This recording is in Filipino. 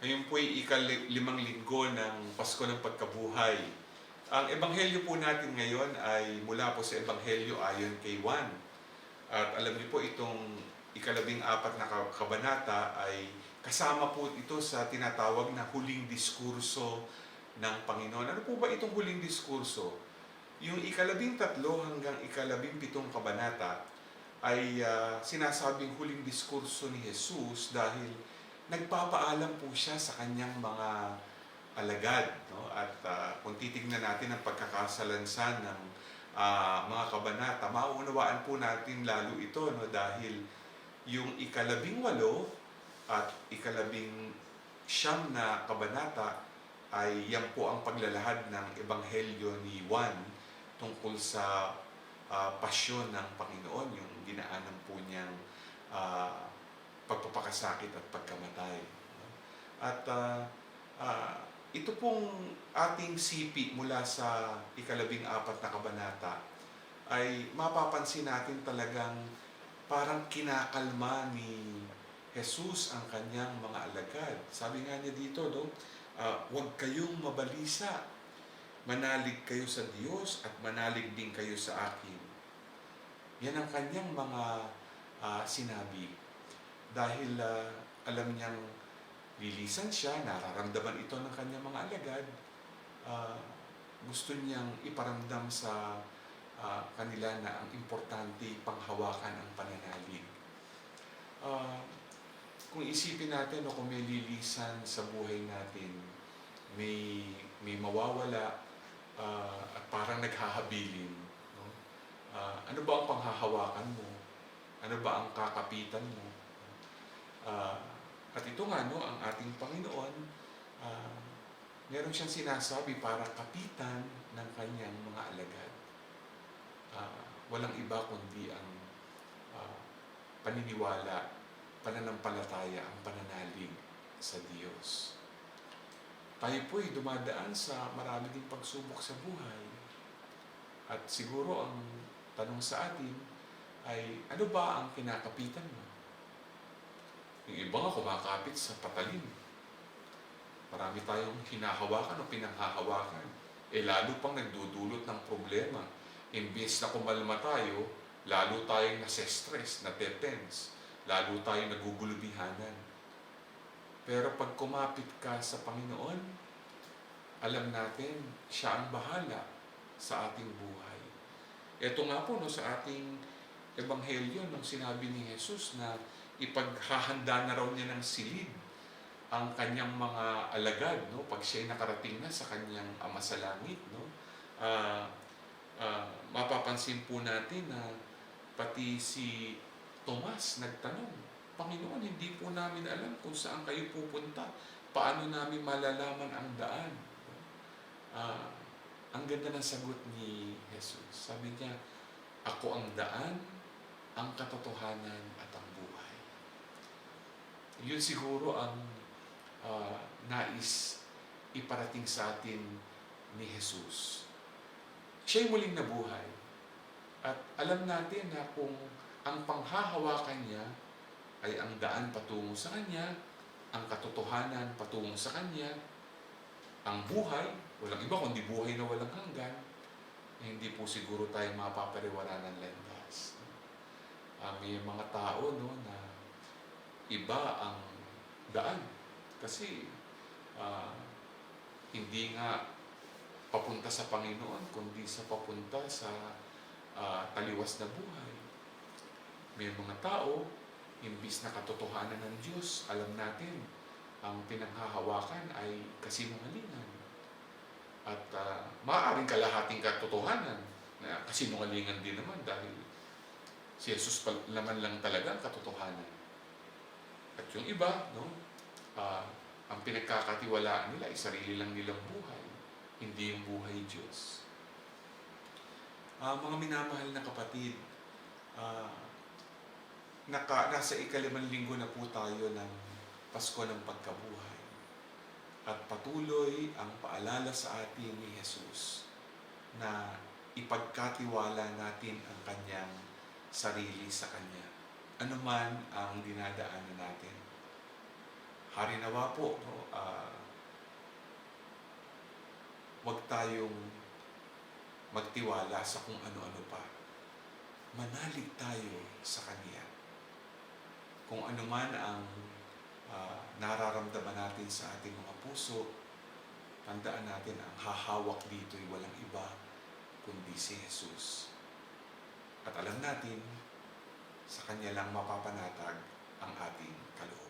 Ngayon po ay ikalimang linggo ng Pasko ng Pagkabuhay. Ang ebanghelyo po natin ngayon ay mula po sa ebanghelyo ayon kay Juan. At alam niyo po itong ikalabing apat na ka- kabanata ay kasama po ito sa tinatawag na huling diskurso ng Panginoon. Ano po ba itong huling diskurso? Yung ikalabing tatlo hanggang ikalabing pitong kabanata ay ah, sinasabing huling diskurso ni Jesus dahil nagpapaalam po siya sa kanyang mga alagad. No? At ah, kung titignan natin ang pagkakasalansan ng ah, mga kabanata, mauunawaan po natin lalo ito no? dahil yung ikalabing walo at ikalabing siyam na kabanata ay yan po ang paglalahad ng ebanghelyo ni Juan tungkol sa ah, pasyon ng Panginoon, yung dinaanan po niyang ah, pagpapakasakit at pagkamatay. At ah, ah, ito pong ating sipi mula sa ikalabing apat na kabanata ay mapapansin natin talagang parang kinakalma ni Jesus ang kanyang mga alagad. Sabi nga niya dito, no, ah, huwag kayong mabalisa. Manalig kayo sa Diyos at manalig din kayo sa akin. Yan ang kanyang mga ah, sinabi. Dahil ah, alam niyang lilisan siya, nararamdaman ito ng kanyang mga alagad, ah, gusto niyang iparamdam sa ah, kanila na ang importante panghawakan ang pananalig. Ah, kung isipin natin o kung may lilisan sa buhay natin, may may mawawala ah, at parang naghahabilin. No? Ah, ano ba ang panghahawakan mo? Ano ba ang kakapitan mo? Ah, at ito nga, no, ang ating Panginoon, ah, meron siyang sinasabi para kapitan ng kanyang mga alagad. Ah, walang iba kundi ang ah, paniniwala, pananampalataya, ang pananalig sa Diyos. Tayo po'y dumadaan sa marami ding pagsubok sa buhay. At siguro ang tanong sa atin ay, ano ba ang kinakapitan mo? Yung iba nga kumakapit sa patalim. Marami tayong hinahawakan o pinanghahawakan. Eh lalo pang nagdudulot ng problema. Imbes na kumalma tayo, lalo tayong nase-stress, natetense. Lalo tayong nagugulubihanan. Pero pag kumapit ka sa Panginoon, alam natin, siya ang bahala sa ating buhay. Ito nga po no, sa ating ebanghelyo nung sinabi ni Jesus na ipaghahanda na raw niya ng silid ang kanyang mga alagad no? Pag siya nakarating na sa kanyang ama sa langit no? Ah, ah, mapapansin po natin na pati si Tomas nagtanong Panginoon hindi po namin alam kung saan kayo pupunta. Paano namin malalaman ang daan? Ah, ang ganda ng sagot ni Jesus. Sabi niya ako ang daan ang katotohanan at ang buhay. Yun siguro ang ah, nais iparating sa atin ni Jesus. Siya'y muling nabuhay. At alam natin na kung ang panghahawakan niya ay ang daan patungo sa Kanya, ang katotohanan patungo sa Kanya, ang buhay, walang iba kundi buhay na walang hanggan, eh, hindi po siguro tayo mapapariwara ng landas. Ah, may mga tao no, na iba ang daan. Kasi ah, hindi nga papunta sa Panginoon, kundi sa papunta sa ah, taliwas na buhay. May mga tao, imbis na katotohanan ng Diyos, alam natin, ang pinanghahawakan ay kasinungalingan. At uh, maaaring kalahating katotohanan na kasinungalingan din naman dahil si Jesus naman lang talaga ang katotohanan. At yung iba, no, ah, ang pinagkakatiwalaan nila ay sarili lang nilang buhay, hindi yung buhay Diyos. Ah, mga minamahal na kapatid, ah, naka, nasa ikalimang linggo na po tayo ng Pasko ng Pagkabuhay. At patuloy ang paalala sa atin ni Jesus na ipagkatiwala natin ang kanyang sarili sa kanya. Ano man ang dinadaanan natin. Hari nawa po, no, ah, wag tayong magtiwala sa kung ano-ano pa. Manalig tayo sa Kanya. Kung ano man ang ah, nararamdaman natin sa ating mga puso, tandaan natin ang hahawak dito'y walang iba kundi si Jesus. At alam natin, sa Kanya lang mapapanatag ang ating kalooban.